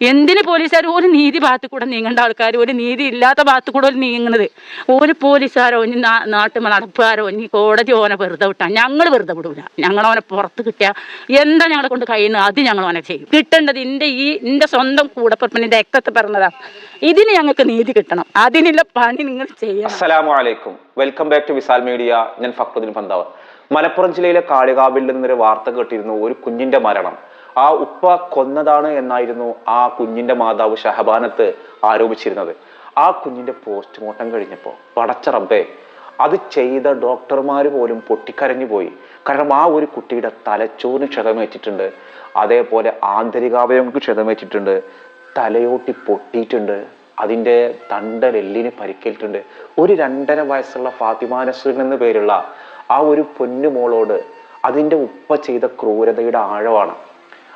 എന്തിന് പോലീസുകാർ ഒരു നീതി ഭാഗത്ത് കൂടെ നീങ്ങേണ്ട ആൾക്കാർ ഒരു നീതി ഇല്ലാത്ത ഭാഗത്ത് കൂടെ നീങ്ങുന്നത്. ഒരു പോലീസുകാരോ ഇനി നാട്ടു നടപ്പുകാരോ ഇനി കോടതി ഓനെ വെറുതെ വിട്ടാ. ഞങ്ങൾ വെറുതെ വിടൂല. ഞങ്ങൾ ഓനെ പുറത്ത് കിട്ടിയ എന്താ ഞങ്ങളെ കൊണ്ട് കഴിയുന്നത്? അത് ഞങ്ങൾ ഓനെ ചെയ്യും. കിട്ടേണ്ടത് എന്റെ ഈ എന്റെ സ്വന്തം കൂടപ്പറപ്പിന്റെ രക്തത്തെ പറഞ്ഞതാ. ഇതിന് ഞങ്ങൾക്ക് നീതി കിട്ടണം. അതിനുള്ള പണി നിങ്ങൾ ചെയ്യണം. അസ്സലാമു അലൈക്കും welcome back to Visal media. ഞാൻ ഫക്രുദ്ദീൻ പന്താവ് മലപ്പുറം ജില്ലയിലെ കാളികാവിൽ നിന്നൊരു വാർത്ത കേട്ടിരുന്നു. ഒരു കുഞ്ഞിന്റെ മരണം. ആ ഉപ്പ കൊന്നതാണ് എന്നായിരുന്നു ആ കുഞ്ഞിന്റെ മാതാവ് ഷഹബാനത്ത് ആരോപിച്ചിരുന്നത്. ആ കുഞ്ഞിന്റെ പോസ്റ്റ്മോർട്ടം കഴിഞ്ഞപ്പോൾ പടച്ച റബ്ബേ അത് ചെയ്ത ഡോക്ടർമാർ പോലും പൊട്ടിക്കരഞ്ഞു പോയി. കാരണം ആ ഒരു കുട്ടിയുടെ തലച്ചോറിന് ക്ഷതമേറ്റിട്ടുണ്ട്. അതേപോലെ ആന്തരികാവയവങ്ങൾക്ക് ക്ഷതമേറ്റിട്ടുണ്ട്. തലയോട്ടി പൊട്ടിയിട്ടുണ്ട്. അതിന്റെ തണ്ടലെല്ലിന് പരിക്കേറ്റിട്ടുണ്ട്. ഒരു രണ്ടര വയസ്സുള്ള ഫാത്തിമ എന്ന പേരുള്ള ആ ഒരു പൊന്നുമോളോട് അതിന്റെ ഉപ്പ ചെയ്ത ക്രൂരതയുടെ ആഴമാണ്.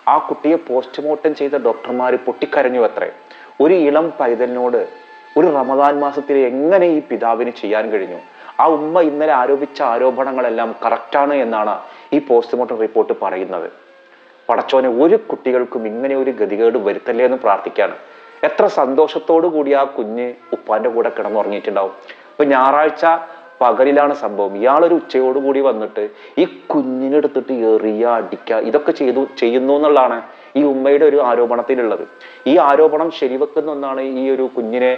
ആ കുട്ടിയെ പോസ്റ്റ്മോർട്ടം ചെയ്ത ഡോക്ടർമാർ പൊട്ടിക്കരഞ്ഞു അത്രേ. ഒരു ഇളം പൈതലിനോട് ഒരു റമദാൻ മാസത്തിൽ എങ്ങനെ ഈ പിതാവിന് ചെയ്യാൻ കഴിഞ്ഞു? ആ ഉമ്മ ഇന്നലെ ആരോപിച്ച ആരോപണങ്ങളെല്ലാം കറക്റ്റാണ് എന്നാണ് ഈ പോസ്റ്റ്മോർട്ടം റിപ്പോർട്ട് പറയുന്നത്. പടച്ചോനെ ഒരു കുട്ടികൾക്കും ഇങ്ങനെ ഒരു ഗതികേട് വരുത്തല്ലേ എന്ന് പ്രാർത്ഥിക്കുകയാണ് എത്ര സന്തോഷത്തോടു കൂടി ആ കുഞ്ഞ് ഉപ്പാന്റെ കൂടെ കിടന്നുറങ്ങിയിട്ടുണ്ടാവും. ഇപ്പൊ ഞായറാഴ്ച പകലിലാണ് സംഭവം. ഇയാളൊരു ഉച്ചയോടുകൂടി വന്നിട്ട് ഈ കുഞ്ഞിനെ എടുത്തിട്ട് എറിയ അടിക്കുക ഇതൊക്കെ ചെയ്തു ചെയ്യുന്നു എന്നുള്ളതാണ് ഈ ഉമ്മയുടെ ഒരു ആരോപണത്തിലുള്ളത്. ഈ ആരോപണം ശരിവെക്കുന്ന ഒന്നാണ് ഈ ഒരു കുഞ്ഞിനെ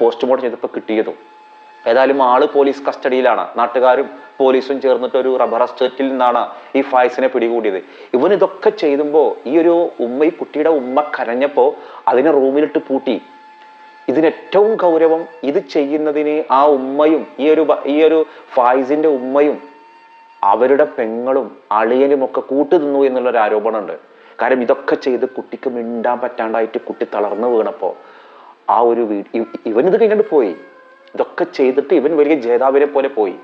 പോസ്റ്റ്മോർട്ടം ചെയ്തപ്പോൾ കിട്ടിയതും. ഏതായാലും ആൾ പോലീസ് കസ്റ്റഡിയിലാണ്. നാട്ടുകാരും പോലീസും ചേർന്നിട്ട് ഒരു റബ്ബർ എസ്റ്റേറ്റിൽ നിന്നാണ് ഈ ഫായ്സിനെ പിടികൂടിയത്. ഇവൻ ഇതൊക്കെ ചെയ്യുമ്പോൾ ഈ ഒരു ഉമ്മ ഈ കുട്ടിയുടെ ഉമ്മ കരഞ്ഞപ്പോൾ അതിനെ റൂമിലിട്ട് പൂട്ടി. ഇതിന് ഏറ്റവും ഗൗരവം ഇത് ചെയ്യുന്നതിന് ആ ഉമ്മയും ഈ ഒരു ഈ ഒരു ഫായിസിന്റെ ഉമ്മയും അവരുടെ പെങ്ങളും അളിയനും ഒക്കെ കൂട്ടുതിന്നു എന്നുള്ളൊരു ആരോപണമുണ്ട്. കാരണം ഇതൊക്കെ ചെയ്ത് കുട്ടിക്ക് മിണ്ടാൻ പറ്റാണ്ടായിട്ട് കുട്ടി തളർന്നു വീണപ്പോൾ ആ ഒരു വീട് ഇവൻ ഇവനിത് കഴിഞ്ഞിട്ട് പോയി. ഇതൊക്കെ ചെയ്തിട്ട് ഇവൻ വലിയ ജേതാവിനെ പോലെ പോയി.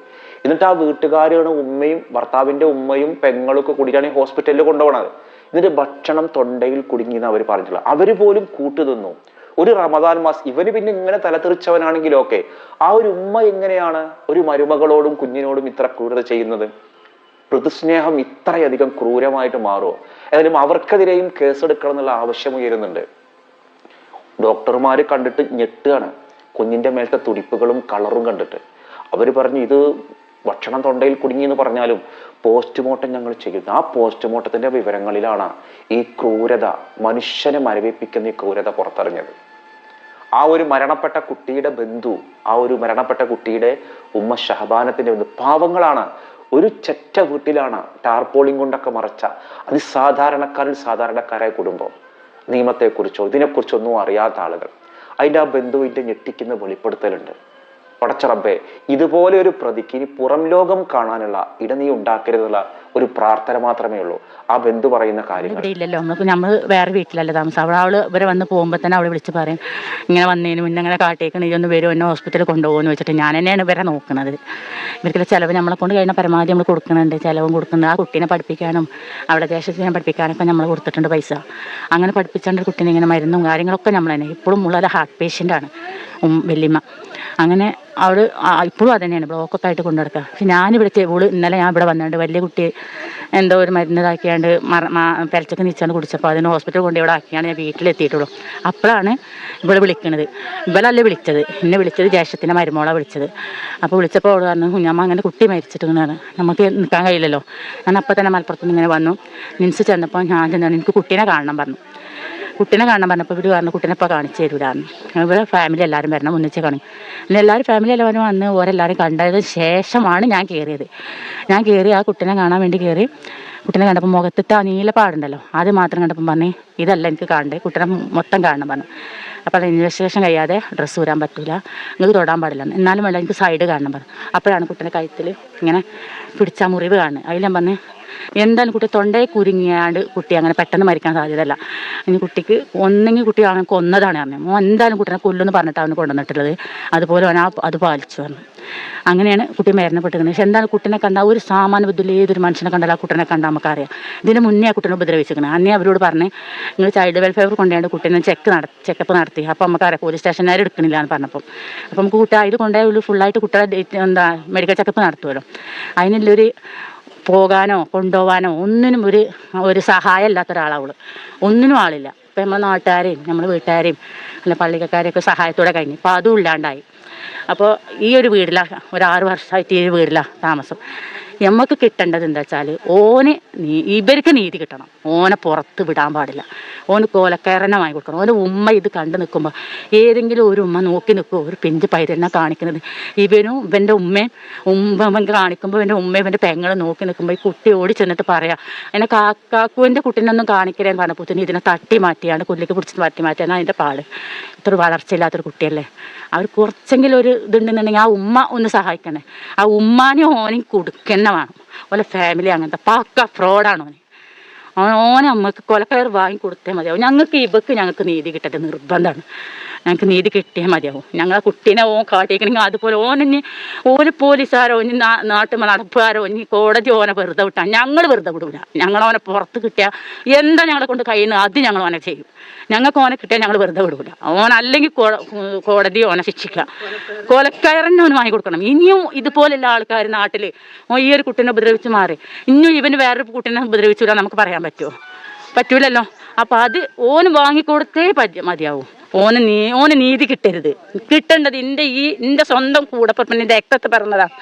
എന്നിട്ട് ആ വീട്ടുകാരാണ് ഉമ്മയും ഭർത്താവിന്റെ ഉമ്മയും പെങ്ങളൊക്കെ കൂടിയിട്ടാണ് ഹോസ്പിറ്റലിൽ കൊണ്ടുപോകണത് എന്നിട്ട് ഭക്ഷണം തൊണ്ടയിൽ കുടുങ്ങിയെന്ന് അവർ പറഞ്ഞിട്ടുള്ളത്. അവർ പോലും കൂട്ടുതിന്നു ഒരു റമദാൻ മാസ് ഇവന് പിന്നെ ഇങ്ങനെ തലതെറിച്ചവനാണെങ്കിലും ഒക്കെ ആ ഒരു ഉമ്മ എങ്ങനെയാണ് ഒരു മരുമകളോടും കുഞ്ഞിനോടും ഇത്ര ക്രൂരത ചെയ്യുന്നത്? പ്രതിസ്നേഹം ഇത്രയധികം ക്രൂരമായിട്ട് മാറുമോ ഏതായാലും അവർക്കെതിരെയും കേസെടുക്കണം എന്നുള്ള ആവശ്യം ഉയരുന്നുണ്ട്. ഡോക്ടർമാർ കണ്ടിട്ട് ഞെട്ടുകയാണ്. കുഞ്ഞിന്റെ മേലത്തെ തുടിപ്പുകളും കളറും കണ്ടിട്ട്. അവർ പറഞ്ഞു ഇത് ഭക്ഷണം തൊണ്ടയിൽ കുടുങ്ങി എന്ന് പറഞ്ഞാലും പോസ്റ്റ്മോർട്ടം ഞങ്ങൾ ചെയ്യുന്നു. ആ പോസ്റ്റ്മോർട്ടത്തിന്റെ വിവരങ്ങളിലാണ് ഈ ക്രൂരത മനുഷ്യനെ മരവിപ്പിക്കുന്ന ഈ ക്രൂരത പുറത്തറിഞ്ഞത്. ആ ഒരു മരണപ്പെട്ട കുട്ടിയുടെ ബന്ധു ആ ഒരു മരണപ്പെട്ട കുട്ടിയുടെ ഉമ്മ ഷഹബാനത്തിന്റെ ബന്ധു പാവങ്ങളാണ്. ഒരു ചെറ്റ വീട്ടിലാണ് ടാർപോളിംഗ് കൊണ്ടൊക്കെ മറച്ച അതിസാധാരണക്കാരിൽ സാധാരണക്കാരായ കുടുംബം. നിയമത്തെക്കുറിച്ചോ ഇതിനെക്കുറിച്ചോ ഒന്നും അറിയാത്ത ആളുകൾ. അതിന്റെ ആ ബന്ധുവിന്റെ ഞെട്ടിക്കുന്ന വെളിപ്പെടുത്തലുണ്ട്. പടച്ചറബേ ഇതുപോലെ ഒരു പ്രതിക്ക് ഇനി പുറം ലോകം കാണാനുള്ള ഇട നീ ഉണ്ടാക്കരുതുള്ള ഒരു പ്രാർത്ഥന മാത്രമേ ഉള്ളൂ. ആ ബന്ധു പറയുന്ന കാര്യം ഇവിടെ ഇല്ലല്ലോ. നമുക്ക് നമ്മൾ വേറെ വീട്ടിലല്ല താമസം. അവിടെ അവൾ ഇവരെ വന്ന് പോകുമ്പോൾ തന്നെ അവൾ വിളിച്ച് പറയും ഇങ്ങനെ വന്നതിന് മുന്നേ ഇങ്ങനെ കാട്ടിയേക്കണം ഇതൊന്ന് വരും എന്നെ ഹോസ്പിറ്റലിൽ കൊണ്ടുപോകുമെന്ന് വെച്ചിട്ട് ഞാൻ തന്നെയാണ് ഇവരെ നോക്കുന്നത് ഇവർക്കുള്ള ചിലവ് നമ്മളെ കൊണ്ട് കഴിയുന്ന പരമാവധി നമ്മൾ കൊടുക്കുന്നുണ്ട്. ചിലവും കൊടുക്കുന്നുണ്ട്. ആ കുട്ടീനെ പഠിപ്പിക്കാനും അവിടെ ദേശത്തിന് പഠിപ്പിക്കാനൊക്കെ നമ്മൾ കൊടുത്തിട്ടുണ്ട് പൈസ. അങ്ങനെ പഠിപ്പിച്ചാണ്ട് കുട്ടീനെ ഇങ്ങനെ മരുന്നും കാര്യങ്ങളൊക്കെ നമ്മൾ തന്നെ. ഇപ്പോഴും ഉള്ളത് ഹാർട്ട് പേഷ്യന്റാണ് വല്യമ്മ. അങ്ങനെ അവൾ ഇപ്പോഴും അത് തന്നെയാണ്. ബ്ലോക്കൊക്കെ ആയിട്ട് കൊണ്ടു നടക്കുക പക്ഷെ ഞാനിവിടെ ഇവൾ ഇന്നലെ ഞാൻ ഇവിടെ വന്നിട്ടുണ്ട് വലിയ കുട്ടി എന്തോ ഒരു മരുന്ന് ഇതാക്കിയാണ്ട് പെരച്ചൊക്കെ നിച്ചാണ്ട് കുടിച്ചപ്പോൾ അതിന് ഹോസ്പിറ്റലിൽ കൊണ്ട് ഇവിടെ ആക്കിയാണ് ഞാൻ വീട്ടിലെത്തിയിട്ടുള്ളൂ. അപ്പോഴാണ് ഇവൾ വിളിക്കണത്. ഇവളല്ലേ വിളിച്ചത്. എന്നെ വിളിച്ചത് ജ്യേഷ്ഠത്തിന്റെ മരുമോളാണ് വിളിച്ചത്. അപ്പോൾ വിളിച്ചപ്പോൾ അവൾ പറഞ്ഞു കുഞ്ഞമ്മ അങ്ങനെ കുട്ടി മരിച്ചിട്ടുണ്ടെന്നാണ്. നമുക്ക് നിൽക്കാൻ കഴിയില്ലല്ലോ. ഞാൻ അപ്പോൾ തന്നെ മലപ്പുറത്തുനിന്ന് ഇങ്ങനെ വന്നു. നിൻസ് ചെന്നപ്പോൾ ഞാൻ ചെന്നാണ് എനിക്ക് കുട്ടീനെ കാണണം പറഞ്ഞു. കുട്ടീനെ കാണാൻ പറഞ്ഞപ്പോൾ ഇവർ പറഞ്ഞു കുട്ടീനെ ഇപ്പോൾ കാണിച്ചു ഇവിടെ ഫാമിലി എല്ലാവരും വരണം ഒന്നിച്ച് കാണും എല്ലാവരും ഫാമിലി എല്ലാവരും വന്ന് ഓരെല്ലാവരും കണ്ടതിന് ശേഷമാണ് ഞാൻ കയറിയത് ഞാൻ കയറി ആ കുട്ടീനെ കാണാൻ വേണ്ടി കയറി കുട്ടീനെ കണ്ടപ്പോൾ മുഖത്തിട്ട് ആ നീലപ്പാടുണ്ടല്ലോ അത് മാത്രം കണ്ടപ്പോൾ പറഞ്ഞു ഇതല്ല എനിക്ക് കാണണ്ടേ. കുട്ടീനെ മൊത്തം കാണണം പറഞ്ഞു. അപ്പോൾ അത് ഇൻവെസ്റ്റിഗേഷൻ കഴിയാതെ ഡ്രസ്സ് ഊരാൻ പറ്റില്ല നിങ്ങൾക്ക് തൊടാൻ പാടില്ല. എന്നാലും വേണ്ട എനിക്ക് സൈഡ് കാണണം പറഞ്ഞു. അപ്പോഴാണ് കുട്ടീനെ കഴുത്തിൽ ഇങ്ങനെ പിടിച്ച മുറിവ് കാണുന്നത്. അതിൽ ഞാൻ പറഞ്ഞു എന്തായാലും കുട്ടി തൊണ്ടയെ കുരുങ്ങിയാണ്ട് കുട്ടി അങ്ങനെ പെട്ടെന്ന് മരിക്കാൻ സാധ്യതയല്ല. ഇനി കുട്ടിക്ക് ഒന്നെങ്കിൽ കുട്ടി അവനെ കൊന്നതാണ് അമ്മ എന്തായാലും കുട്ടീനെ കൊല്ലുമെന്ന് പറഞ്ഞിട്ട് അവന് കൊണ്ടുവന്നിട്ടുള്ളത്? അതുപോലെ അവൻ അത് പാലിച്ചു പറഞ്ഞു. അങ്ങനെയാണ് കുട്ടി മരണപ്പെട്ടിരിക്കുന്നത്. പക്ഷെ എന്താണ് കുട്ടീനെ കണ്ടാൽ ഒരു സാമാന്യ ബുദ്ധിയിൽ ഏതൊരു മനുഷ്യനെ കണ്ടാൽ കുട്ടീനെ കണ്ടാൽ നമുക്കറിയാം. ഇതിന് മുന്നേ ആ കുട്ടീനെ ഉപദ്രവിച്ചിരിക്കുന്നത്. അന്നേ അവരോട് പറഞ്ഞ് നിങ്ങൾ ചൈൽഡ് വെൽഫെയർ കൊണ്ടുപോയി കുട്ടീനെ ചെക്ക് നട ചെക്കപ്പ് നടത്തി. അപ്പോൾ നമുക്കറിയാം പോലീസ് സ്റ്റേഷനുകാർ എടുക്കണില്ല എന്ന് പറഞ്ഞപ്പം. അപ്പോൾ നമുക്ക് കുട്ടി ഇത് കൊണ്ടുപോയി ഫുള്ളായിട്ട് ഡേറ്റ് എന്താ മെഡിക്കൽ ചെക്കപ്പ് നടത്തുമല്ലോ അതിനുള്ളൊരു പോകാനോ കൊണ്ടുപോകാനോ ഒന്നിനും ഒരു ഒരു സഹായം ഇല്ലാത്ത ഒരാളാവൾ ഒന്നിനും ആളില്ല. ഇപ്പം നമ്മൾ നാട്ടുകാരെയും നമ്മൾ വീട്ടുകാരെയും അല്ല പള്ളിക്കാരെയൊക്കെ സഹായത്തോടെ കഴിഞ്ഞു. അപ്പോൾ അതും ഇല്ലാണ്ടായി. അപ്പോൾ ഈ ഒരു വീട്ടിലാണ് ഒരു ആറ് വർഷമായിട്ട് ഈ ഒരു വീട്ടിലാണ് താമസം. നമുക്ക് കിട്ടേണ്ടത് എന്താ വെച്ചാൽ ഓന് നീ ഇവർക്ക് നീതി കിട്ടണം. ഓനെ പുറത്ത് വിടാൻ പാടില്ല. ഓന് വാങ്ങി കൊടുക്കണം. ഓന് ഉമ്മ ഇത് കണ്ടു നിൽക്കുമ്പോൾ ഏതെങ്കിലും ഒരു ഉമ്മ നോക്കി നിൽക്കുമോ ഒരു പിഞ്ച് പൈതലിനെ കാണിക്കുന്നത്. ഇവനും ഇവന്റെ ഉമ്മയും ഉമ്മ അവൻ കാണിക്കുമ്പോൾ ഇവന്റെ ഉമ്മ ഇവന്റെ പെങ്ങളെ നോക്കി നിൽക്കുമ്പോൾ ഈ കുട്ടി ഓടി ചെന്നിട്ട് പറയാം എന്നെ കാക്കാക്കുവിന്റെ കുട്ടീനൊന്നും കാണിക്കരുതെന്ന് പറഞ്ഞപ്പോൾ ഇതിനെ തട്ടി മാറ്റിയാണ് കുല്ലിക്ക് പിടിച്ച് തട്ടി മാറ്റിയാണ് അതിന്റെ പാട്. ഇത്ര വളർച്ചയില്ലാത്തൊരു കുട്ടിയല്ലേ? അവർ കുറച്ചെങ്കിലും ഒരു ഇതുണ്ടെന്നുണ്ടെങ്കിൽ ആ ഉമ്മ ഒന്ന് സഹായിക്കണേ. ആ ഉമ്മാനെ ഓനെയും കൊടുക്കന്നെ വേണം. ഓലെ ഫാമിലി അങ്ങനത്തെ പക്ക ഫ്രോഡാണ് ഓന്. അവൻ ഓനെ അമ്മയ്ക്ക് കൊലക്കയർ വാങ്ങി കൊടുത്തേ മതിയാവും ഞങ്ങൾക്ക് ഇവക്ക് ഞങ്ങൾക്ക് നീതി കിട്ടട്ടെ നിർബന്ധമാണ്. ഞങ്ങൾക്ക് നീതി കിട്ടിയാൽ മതിയാവും. ഞങ്ങളെ കുട്ടീനെ ഓൻ കാട്ടിക്കണമെങ്കിൽ അതുപോലെ ഓനെ ഓര് പോലീസുകാരോ ഇനി നാട്ടു നടപ്പുകാരോ ഇനി കോടതി ഓനെ വെറുതെ വിട്ടാൽ ഞങ്ങൾ വെറുതെ വിടൂല. ഞങ്ങൾ ഓനെ പുറത്ത് കിട്ടിയാൽ എന്താ ഞങ്ങളെ കൊണ്ട് കഴിയുന്നത് അത് ഞങ്ങൾ ഓനെ ചെയ്യും. ഞങ്ങൾക്ക് ഓനെ കിട്ടിയാൽ ഞങ്ങൾ വെറുതെ വിടൂല. ഓൻ അല്ലെങ്കിൽ കോടതി ഓനെ ശിക്ഷിക്കുക കൊലക്കയറിന് ഓന് വാങ്ങി കൊടുക്കണം. ഇനിയും ഇതുപോലെയുള്ള ആൾക്കാർ നാട്ടിൽ ഓ ഈ ഒരു കുട്ടീനെ ഉപദ്രവിച്ച് മാറി. ഇനിയും ഇവന് വേറൊരു കുട്ടീനെ ഉപദ്രവിച്ചില്ല നമുക്ക് പറയാൻ പറ്റുമോ പറ്റൂലല്ലോ. അപ്പം അത് ഓന് വാങ്ങിക്കൊടുത്തേ പറ്റ മതിയാവും. ഓന് നീ ഓന് നീതി കിട്ടരുത്. കിട്ടേണ്ടത് എന്റെ ഈ എന്റെ സ്വന്തം കൂടപ്പറപ്പിന്റെ രക്തത്തെ പറഞ്ഞതാണ്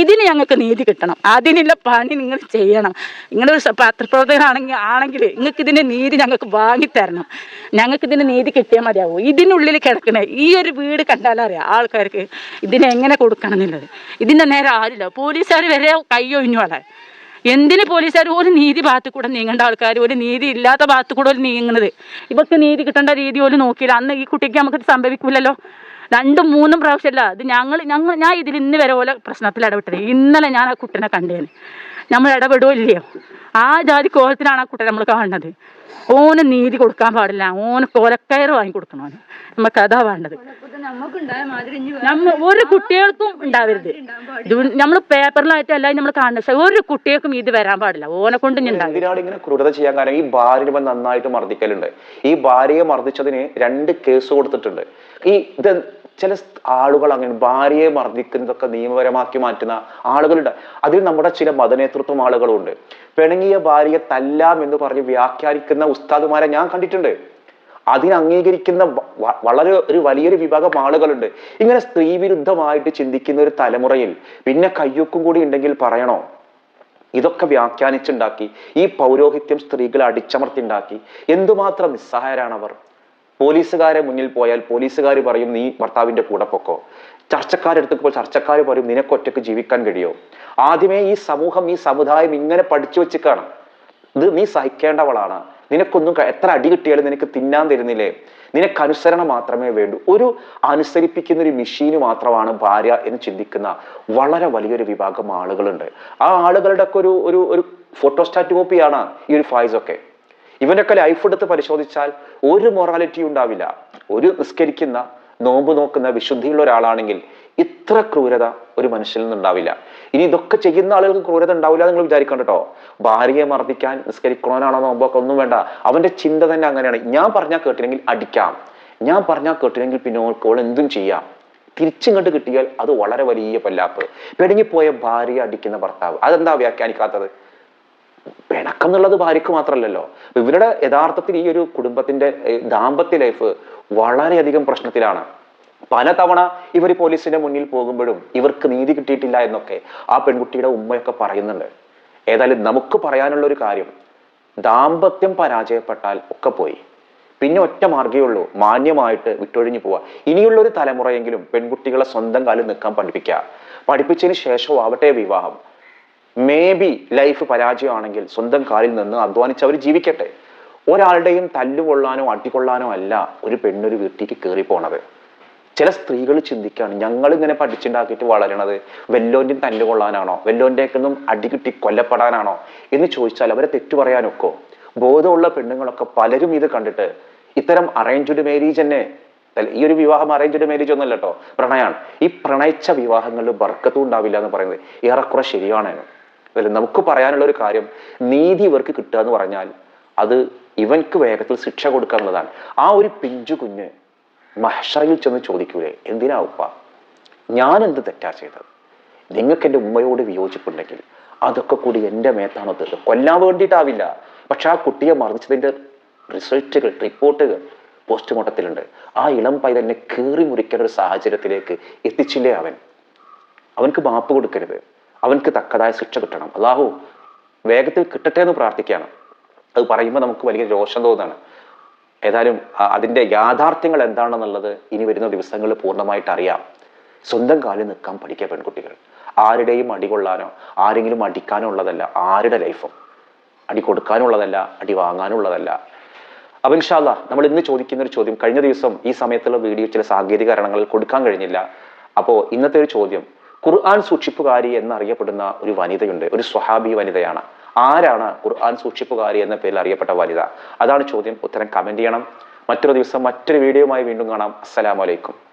ഇതിന് ഞങ്ങൾക്ക് നീതി കിട്ടണം. അതിനുള്ള പണി നിങ്ങൾ ചെയ്യണം. നിങ്ങളൊരു പത്രപ്രവർത്തകനാണെങ്കിൽ ആണെങ്കിൽ നിങ്ങൾക്ക് ഇതിന്റെ നീതി ഞങ്ങൾക്ക് വാങ്ങിത്തരണം ഞങ്ങൾക്ക് ഇതിന് നീതി കിട്ടിയാൽ മതിയാവും. ഇതിനുള്ളിൽ കിടക്കണേ. ഈ ഒരു വീട് കണ്ടാലറിയാം ആൾക്കാർക്ക് ഇതിനെങ്ങനെ കൊടുക്കണം എന്നുള്ളത്. ഇതിന്റെ നേരെ ആരില്ല. പോലീസുകാർ വരെ കൈയൊഴിഞ്ഞു എന്തിന് പോലീസുകാർ ഒരു നീതി ഭാഗത്ത് കൂടെ നീങ്ങേണ്ട ആൾക്കാർ ഒരു നീതി ഇല്ലാത്ത ഭാഗത്ത് കൂടെ ഒരു നീങ്ങുന്നത്. ഇവർക്ക് നീതി കിട്ടേണ്ട രീതി പോലും നോക്കിയില്ല. അന്ന് ഈ കുട്ടിക്ക് നമുക്ക് സംഭവിക്കില്ലല്ലോ രണ്ടും മൂന്നും പ്രാവശ്യമല്ല ഇത് ഞങ്ങൾ ഞങ്ങൾ ഞാൻ ഇതിൽ ഇന്ന് വരെ പോലെ പ്രശ്നത്തിൽ ഇടപെട്ടത് ഇന്നലെ ഞാൻ ആ കുട്ടീനെ കണ്ടേന്. നമ്മൾ ഇടപെടുകയോ ഇല്ലയോ ആ ജാതി കോലത്തിലാണ് ആ കുട്ടനെ നമ്മൾ കാണുന്നത്. ഓന് നീതി കൊടുക്കാൻ പാടില്ല. ഓന് കോലക്കയർ വാങ്ങി കൊടുക്കണം ഓന് നമുക്ക് അതാ വേണ്ടത്. ഇനി നമ്മ ഒരു കുട്ടികൾക്കും ഉണ്ടാവരുത്. നമ്മൾ പേപ്പറിലായിട്ട് അല്ലാതെ നമ്മൾ കാണുന്നത് പക്ഷെ ഒരു കുട്ടികൾക്കും ഇത് വരാൻ പാടില്ല. ഓനെ കൊണ്ട് എന്തിനാണ് ഇങ്ങനെ ക്രൂരത ചെയ്യാൻ കാരണം ഈ ഭാര്യ നന്നായിട്ട് മർദ്ദിക്കലുണ്ട്. ഈ ഭാര്യയെ മർദ്ദിച്ചതിന് രണ്ട് കേസ് കൊടുത്തിട്ടുണ്ട്. ഈ ഇത് ചില ആളുകൾ അങ്ങനെ ഭാര്യയെ മർദ്ദിക്കുന്നതൊക്കെ നിയമപരമാക്കി മാറ്റുന്ന ആളുകളുണ്ട്. അതിൽ നമ്മുടെ ചില മതനേതൃത്വം ആളുകളുണ്ട്. പിണങ്ങിയ ഭാര്യയെ തല്ലാം എന്ന് പറഞ്ഞ് വ്യാഖ്യാനിക്കുന്ന ഉസ്താദുമാരെ ഞാൻ കണ്ടിട്ടുണ്ട്. അതിനെ അംഗീകരിക്കുന്ന വളരെ ഒരു വലിയൊരു വിഭാഗം ആളുകളുണ്ട്. ഇങ്ങനെ സ്ത്രീ വിരുദ്ധമായിട്ട് ചിന്തിക്കുന്ന ഒരു തലമുറയിൽ പിന്നെ കയ്യൊക്കും കൂടി ഉണ്ടെങ്കിൽ പറയണോ? ഇതൊക്കെ വ്യാഖ്യാനിച്ചുണ്ടാക്കി ഈ പൗരോഹിത്യം സ്ത്രീകളെ അടിച്ചമർത്തിണ്ടാക്കി എന്തുമാത്രം നിസ്സഹായരാണ് അവർ പോലീസുകാരെ മുന്നിൽ പോയാൽ പോലീസുകാർ പറയും നീ ഭർത്താവിന്റെ കൂടെ പൊക്കോ. ചർച്ചക്കാരെടുത്ത് പോയി ചർച്ചക്കാർ പറയും നിനക്കൊറ്റയ്ക്ക് ജീവിക്കാൻ കഴിയോ? ആദ്യമേ ഈ സമൂഹം ഈ സമുദായം ഇങ്ങനെ പഠിച്ചു വെച്ചിക്കാണ്. ഇത് നീ സഹിക്കേണ്ടവളാണ്. നിനക്കൊന്നും എത്ര അടി കിട്ടിയാലും നിനക്ക് തിന്നാൻ തരുന്നില്ലേ? നിനക്ക് അനുസരണം മാത്രമേ വേണ്ടൂ. ഒരു അനുസരിപ്പിക്കുന്ന ഒരു മെഷീന് മാത്രമാണ് ഭാര്യ എന്ന് ചിന്തിക്കുന്ന വളരെ വലിയൊരു വിഭാഗം ആളുകളുണ്ട്. ആ ആളുകളുടെ ഒക്കെ ഒരു ഒരു ഫോട്ടോസ്റ്റാറ്റ് കോപ്പിയാണ് ഈ ഒരു ഫായ്സ് ഒക്കെ ഇവനൊക്കെ ലൈഫ് എടുത്ത് പരിശോധിച്ചാൽ ഒരു മൊറാലിറ്റി ഉണ്ടാവില്ല. ഒരു നിസ്കരിക്കുന്ന നോമ്പ് നോക്കുന്ന വിശുദ്ധിയുള്ള ഒരാളാണെങ്കിൽ ഇത്ര ക്രൂരത ഒരു മനുഷ്യനിൽ നിന്നുണ്ടാവില്ല. ഇനി ഇതൊക്കെ ചെയ്യുന്ന ആളുകൾക്ക് ക്രൂരത ഉണ്ടാവില്ല നിങ്ങൾ വിചാരിക്കണം കേട്ടോ ഭാര്യയെ മർദ്ദിക്കാൻ നിസ്കരിക്കണോനാണോ നോമ്പൊക്കെ ഒന്നും വേണ്ട. അവന്റെ ചിന്ത തന്നെ അങ്ങനെയാണ്. ഞാൻ പറഞ്ഞാൽ കേട്ടില്ലെങ്കിൽ അടിക്കാം. ഞാൻ പറഞ്ഞാൽ കേട്ടില്ലെങ്കിൽ പിന്നെ ഓൾ എന്തും ചെയ്യാം. തിരിച്ചിങ്ങോട്ട് കിട്ടിയാൽ അത് വളരെ വലിയ പല്ലാപ്പ്. പിണങ്ങിപ്പോയ ഭാര്യയെ അടിക്കുന്ന ഭർത്താവ്. അതെന്താ വ്യാഖ്യാനിക്കാത്തത്? പിണക്കം എന്നുള്ളത് ഭാര്യക്ക് മാത്രമല്ലല്ലോ. ഇവരുടെ യഥാർത്ഥത്തിൽ ഈ ഒരു കുടുംബത്തിന്റെ ദാമ്പത്യ ലൈഫ് വളരെയധികം പ്രശ്നത്തിലാണ്. പലതവണ ഇവർ പോലീസിന്റെ മുന്നിൽ പോകുമ്പോഴും ഇവർക്ക് നീതി കിട്ടിയിട്ടില്ല എന്നൊക്കെ ആ പെൺകുട്ടിയുടെ ഉമ്മയൊക്കെ പറയുന്നുണ്ട്. ഏതായാലും നമുക്ക് പറയാനുള്ള ഒരു കാര്യം ദാമ്പത്യം പരാജയപ്പെട്ടാൽ ഒക്കെ പോയി. പിന്നെ ഒറ്റ മാർഗേ ഉള്ളൂ മാന്യമായിട്ട് വിട്ടൊഴിഞ്ഞു പോവുക. ഇനിയുള്ള ഒരു തലമുറയെങ്കിലും പെൺകുട്ടികളെ സ്വന്തം കാലിൽ നിൽക്കാൻ പഠിപ്പിക്കുക. പഠിപ്പിച്ചതിന് ശേഷവും ആവട്ടെ വിവാഹം. മേ ബി ലൈഫ് പരാജയമാണെങ്കിൽ സ്വന്തം കാലിൽ നിന്ന് അധ്വാനിച്ച് അവർ ജീവിക്കട്ടെ. ഒരാളുടെയും തല്ലുകൊള്ളാനോ അടികൊള്ളാനോ അല്ല ഒരു പെണ്ണൊരു വീട്ടിലേക്ക് കയറി പോണത്. ചില സ്ത്രീകൾ ചിന്തിക്കുകയാണ് ഞങ്ങൾ ഇങ്ങനെ പഠിച്ചുണ്ടാക്കിയിട്ട് വളരണത് വെല്ലോന്റെയും തല്ലുകൊള്ളാനാണോ? വെല്ലോന്റെയൊക്കെ അടി കിട്ടി കൊല്ലപ്പെടാനാണോ? എന്ന് ചോദിച്ചാൽ അവരെ തെറ്റു പറയാനൊക്കോ ബോധമുള്ള പെണ്ണുങ്ങളൊക്കെ പലരും ഇത് കണ്ടിട്ട് ഇത്തരം അറേഞ്ച്ഡ് മാരേജ് തന്നെ. ഈ ഒരു വിവാഹം അറേഞ്ച്ഡ് മാരേജ് ഒന്നല്ല കേട്ടോ. പ്രണയമാണ് ഈ പ്രണയിച്ച വിവാഹങ്ങളിൽ ബർക്കത്തും ഉണ്ടാവില്ല എന്ന് പറയുന്നത് ഏറെക്കുറെ ശരിയാണ്. അതിൽ നമുക്ക് പറയാനുള്ള ഒരു കാര്യം നീതി ഇവർക്ക് കിട്ടുക എന്ന് പറഞ്ഞാൽ അത് ഇവൻക്ക് വേഗത്തിൽ ശിക്ഷ കൊടുക്കുക എന്നുള്ളതാണ്. ആ ഒരു പിഞ്ചു കുഞ്ഞ് മഹഷറയിൽ ചെന്ന് ചോദിക്കൂലേ എന്തിനാ ഉപ്പ? ഞാൻ എന്ത് തെറ്റാ ചെയ്തത്? നിങ്ങൾക്ക് എന്റെ ഉമ്മയോട് വിയോജിപ്പുണ്ടെങ്കിൽ അതൊക്കെ കൂടി എന്റെ മേത്താണ് തീർത്ത് കൊല്ലാൻ വേണ്ടിയിട്ടാവില്ല. പക്ഷെ ആ കുട്ടിയെ മറിച്ചതിന്റെ റിസൾട്ടുകൾ റിപ്പോർട്ടുകൾ പോസ്റ്റ്മോർട്ടത്തിലുണ്ട്. ആ ഇളം പൈതലിനെ കീറി മുറിക്കേണ്ട ഒരു സാഹചര്യത്തിലേക്ക് എത്തിച്ചില്ലേ അവൻ? അവൻക്ക് മാപ്പ് കൊടുക്കരുത്. അവൻക്ക് തക്കതായ ശിക്ഷ കിട്ടണം. അള്ളാഹു വേഗത്തിൽ കിട്ടട്ടെ എന്ന് പ്രാർത്ഥിക്കുകയാണ്. അത് പറയുമ്പോൾ നമുക്ക് വലിയ രോഷം തോന്നുകയാണ് ഏതായാലും അതിന്റെ യാഥാർത്ഥ്യങ്ങൾ എന്താണെന്നുള്ളത് ഇനി വരുന്ന ദിവസങ്ങളിൽ പൂർണമായിട്ട് അറിയാം. സ്വന്തം കാലിൽ നിൽക്കാൻ പഠിക്കുക പെൺകുട്ടികൾ. ആരുടെയും അടി കൊള്ളാനോ ആരെങ്കിലും അടിക്കാനോ ഉള്ളതല്ല ആരുടെ ലൈഫും. അടി കൊടുക്കാനുള്ളതല്ല അടി വാങ്ങാനുള്ളതല്ല. അപ്പം ഇൻഷാല്ല നമ്മൾ ഇന്ന് ചോദിക്കുന്ന ഒരു ചോദ്യം കഴിഞ്ഞ ദിവസം ഈ സമയത്തുള്ള വീഡിയോ ചില സാങ്കേതിക കാരണങ്ങളിൽ കൊടുക്കാൻ കഴിഞ്ഞില്ല. അപ്പോൾ ഇന്നത്തെ ഒരു ചോദ്യം ഖുർആൻ സൂക്ഷിപ്പുകാരി എന്നറിയപ്പെടുന്ന ഒരു വനിതയുണ്ട്. ഒരു സ്വഹാബി വനിതയാണ്. ആരാണ് ഖുർആൻ സൂക്ഷിപ്പുകാരി എന്ന പേരിൽ അറിയപ്പെട്ട വനിത? അതാണ് ചോദ്യം. ഉത്തരം കമന്റ് ചെയ്യണം. മറ്റൊരു ദിവസം മറ്റൊരു വീഡിയോയുമായി വീണ്ടും കാണാം. അസ്സലാമലൈക്കും